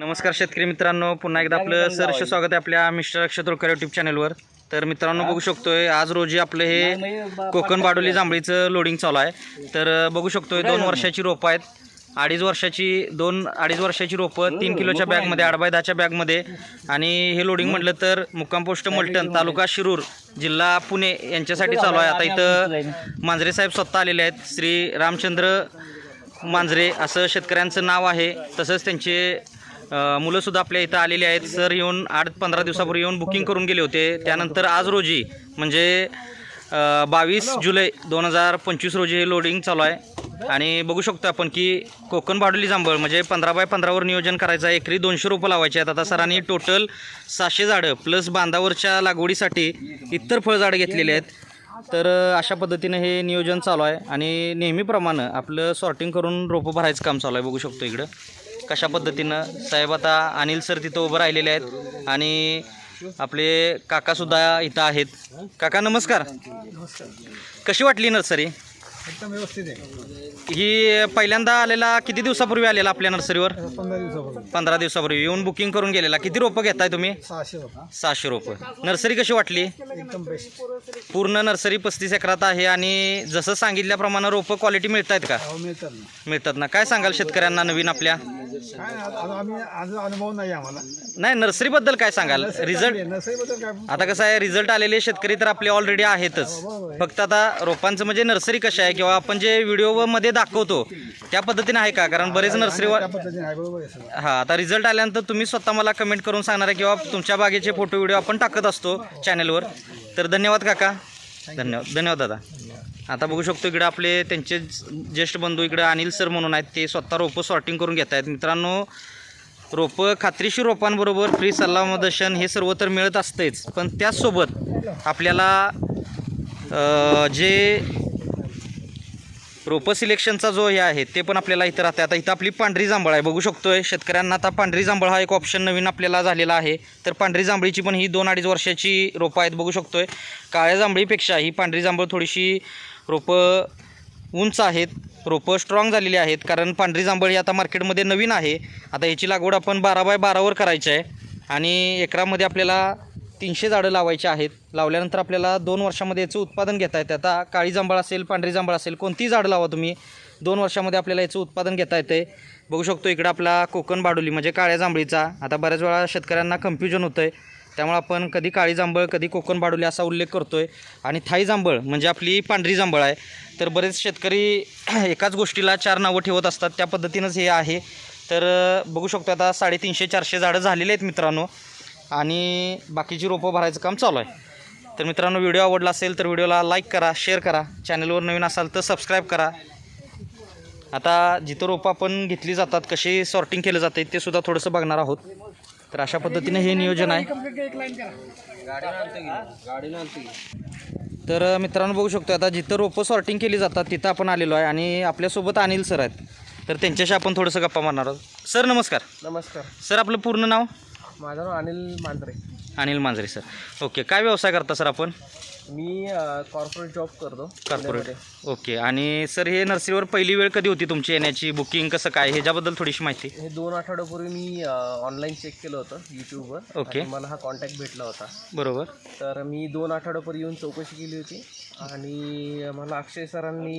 नमस्कार शेतकरी मित्रांनो पुन्हा एकदा आपलं सहर्ष स्वागत आहे आपल्या मिस्टर अक्षय तोडकर यूट्यूब चॅनलवर तर मित्रांनो बघू शकतोय आज रोजी आपलं हे कोकण बाडोली जांभळीचं लोडिंग चालू आहे. तर बघू शकतोय दोन वर्षाची रोपं आहेत. अडीच वर्षाची दोन अडीच वर्षाची रोपं तीन किलोच्या बॅगमध्ये आठ बाय दहाच्या बॅगमध्ये आणि हे लोडिंग म्हटलं तर मुक्काम पोस्ट मलटण तालुका शिरूर जिल्हा पुणे यांच्यासाठी चालू आहे. आता इथं मांजरे साहेब स्वतः आलेले आहेत. श्री रामचंद्र मांजरे असं शेतकऱ्यांचं नाव आहे. तसंच त्यांचे मुलंसुद्धा आपल्या इथं आलेली आहेत. सर येऊन आठ पंधरा दिवसापूर्वी येऊन बुकिंग करून गेले होते. त्यानंतर आज रोजी म्हणजे बावीस जुलै दोन हजार पंचवीस रोजी हे लोडिंग चालू आहे. आणि बघू शकतो आपण की कोकण बाडोली जांभळ म्हणजे पंधरा बाय पंधरावर नियोजन करायचं आहे. एकरी दोनशे रोपं लावायचे आहेत. आता सरांनी टोटल सहाशे झाडं प्लस बांधावरच्या लागवडीसाठी इतर फळझाडं घेतलेली आहेत. तर अशा पद्धतीने हे नियोजन चालू आहे. आणि नेहमीप्रमाणे आपलं सॉर्टिंग करून रोपं भरायचं काम चालू आहे. बघू शकतो इकडं. कशा पद्धतीनं साहेब आता अनिल सर तिथं उभं राहिलेले आहेत आणि आपले काकासुद्धा इथं आहेत. काका नमस्कार. कशी वाटली नर्सरी? एकदम व्यवस्थित आहे. ही पहिल्यांदा आलेला किती दिवसापूर्वी आलेला आपल्या नर्सरीवर? पंधरा दिवसापूर्वी. पंधरा दिवसापूर्वी. येऊन बुकिंग करून गेलेला. किती रोपं घेताय तुम्ही? सहाशे रोपं. नर्सरी कशी वाटली? एकदम बेस्ट पूर्ण नर्सरी पस्तीस एकरात आहे आणि जसं सांगितल्याप्रमाणे रोपं क्वालिटी मिळत आहेत का? हो मिळतात ना. मिळतात ना. काय सांगाल शेतकऱ्यांना नवीन आपल्या? काय नाही, आता आम्ही आज अनुभव नाही आम्हाला. नाही नर्सरीबद्दल काय सांगाल? रिझल्ट काय आता कसं आहे रिझल्ट आलेले शेतकरी तर आपले ऑलरेडी आहेतच. फक्त आता रोपांचं म्हणजे नर्सरी कशी आहे किंवा आपण जे व्हिडिओमध्ये दाखवतो त्या पद्धतीने आहे का? कारण बरेच नर्सरीवर त्या पद्धतीने आहे बरोबर आहे सगळं. हा आता रिझल्ट आल्यानंतर तुम्ही स्वतः मला कमेंट करून सांगणार आहे किंवा तुमच्या बागेचे फोटो व्हिडिओ आपण टाकत असतो चॅनलवर तर धन्यवाद काका. धन्यवाद धन्यवाद दादा. आता बघू शकतो इकडे आपले त्यांचे ज्येष्ठ बंधू इकडे अनिल सर म्हणून आहेत. ते स्वतः रोपं सॉर्टिंग करून घेत आहेत. मित्रांनो रोपं खात्रीशीर रोपांबरोबर फ्री सल्लामदर्शन हे सर्व तर मिळत असतेच. पण त्याचसोबत आपल्याला जे रोपं सिलेक्शनचा जो हे आहे ते पण आपल्याला इथं राहते आता इथं आपली पांढरी जांभळ आहे बघू शकतोय. शेतकऱ्यांना आता पांढरी जांभळ हा एक ऑप्शन नवीन आपल्याला झालेला आहे. तर पांढरी जांभळीची पण ही दोन अडीच वर्षाची रोपं आहेत बघू शकतोय. काळ्या जांभळीपेक्षा ही पांढरी जांभळ थोडीशी रोपं उंच आहेत रोपं स्ट्रॉंग झालेली आहेत. कारण पांढरी जांभळ ही आता मार्केटमध्ये नवीन आहे. आता याची लागवड आपण बारा बाय बारावर करायची आहे. आणि एकरामध्ये आपल्याला तीनशे झाडं लावायची आहेत. लावल्यानंतर आपल्याला दोन वर्षामध्ये याचं उत्पादन घेता येतं. आता काळी जांभळ असेल पांढरी जांभळ असेल कोणतीही झाडं लावा तुम्ही. दोन वर्षामध्ये आपल्याला याचं उत्पादन घेता येतं बघू शकतो इकडं आपला कोकण बाडोली म्हणजे काळ्या जांभळीचा. आता बऱ्याच वेळा शेतकऱ्यांना कन्फ्युजन होतं आहे त्यामुळे आपण कधी काळी जांभळ कधी कोकण बाडोली असा उल्लेख करतो आहे आणि थाई जांभळ म्हणजे आपली पांढरी जांभळ आहे. तर बरेच शेतकरी एकाच गोष्टीला चार नावं ठेवत असतात. त्या पद्धतीनंच हे आहे. तर बघू शकतो आता साडेतीनशे चारशे झाडं झालेली आहेत मित्रांनो. आणि बाकीची रोपं भरायचं काम चालू आहे. तर मित्रांनो व्हिडिओ आवडला असेल तर व्हिडिओला लाईक करा शेअर करा. चॅनलवर नवीन असाल तर सबस्क्राईब करा. आता जिथं रोपं आपण घेतली जातात कशी सॉर्टिंग केलं जाते ते सुद्धा थोडंसं बघणार आहोत. तर अशा पद्धतीने हे नियोजन आहे. तर मित्रांनो बघू शकतो आता जिथं रोपं सॉर्टिंग केली जातात तिथं आपण आलेलो आहे. आणि आपल्यासोबत अनिल सर आहेत. तर त्यांच्याशी आपण थोडंसं गप्पा मारणार आहोत. सर नमस्कार. नमस्कार. सर आपलं पूर्ण नाव? माझं नाव अनिल मांजरे. अनिल मांजरे सर ओके काय व्यवसाय करता सर आपण? मी कॉर्पोरेट जॉब करतो कॉर्पोरेट ओके आणि सर हे नर्सरीवर पहिली वेळ कधी होती तुमची येण्याची? बुकिंग कसं काय? ह्याच्याबद्दल थोडीशी माहिती. हे दोन आठवड्यापूर्वी मी ऑनलाईन चेक केलं होतं यूट्यूबवर ओके. मला हा कॉन्टॅक्ट भेटला होता. बरोबर. तर मी दोन आठवड्यापूर्वी येऊन चौकशी केली होती. आणि मला अक्षय सरांनी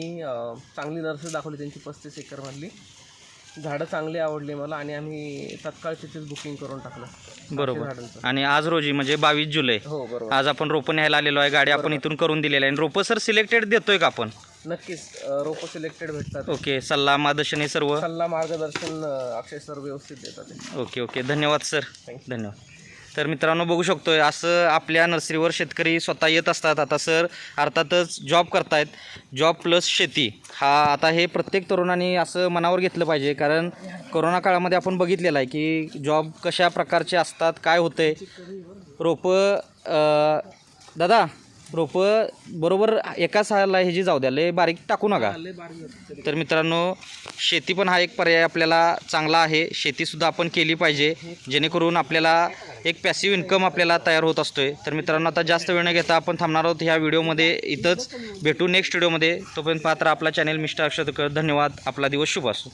चांगली नर्सरी दाखवली त्यांची पस्तीस एकरमधली झाडं चांगली आवडली मला आणि आम्ही तत्काळ तिथेच बुकिंग करून टाकलं. बरोबर. झाडांचं. आणि आज रोजी म्हणजे बावीस जुलै. हो बरोबर. आज आपण रोपं न्यायला आलेलो आहे गाडी आपण इथून करून दिलेली आहे. आणि रोपं सर सिलेक्टेड देतोय का आपण? नक्कीच रोपं सिलेक्टेड भेटतात. ओके सल्ला मार्गदर्शन हे सर्व? सल्ला मार्गदर्शन अ, अक्षय सर व्यवस्थित देतात. Okay okay. धन्यवाद सर. Thank धन्यवाद. तर मित्रांनो बघू शकतोय असं आपल्या नर्सरीवर शेतकरी स्वतः येत असतात. आता सर अर्थातच जॉब करतायत. जॉब प्लस शेती. हा आता हे प्रत्येक तरुणांनी असं मनावर घेतलं पाहिजे. कारण कोरोना काळामध्ये आपण बघितलेलं आहे की जॉब कशा प्रकारचे असतात काय होते रोपं दादा रोपं बरोबर एका साला ह्याची जाऊ द्या लय बारीक टाकू नका. तर मित्रांनो शेती पण हा एक पर्याय आपल्याला चांगला आहे. शेतीसुद्धा आपण केली पाहिजे. जेणेकरून आपल्याला एक पॅसिव्ह इन्कम आपल्याला तयार होत असतोय. तर मित्रांनो आता जास्त वेळ न घेता आपण थांबणार आहोत ह्या व्हिडिओमध्ये. इथंच भेटू नेक्स्ट व्हिडिओमध्ये. तोपर्यंत पात्र आपला चॅनेल मिस्टर अक्षतकर. धन्यवाद. आपला दिवस शुभ असो.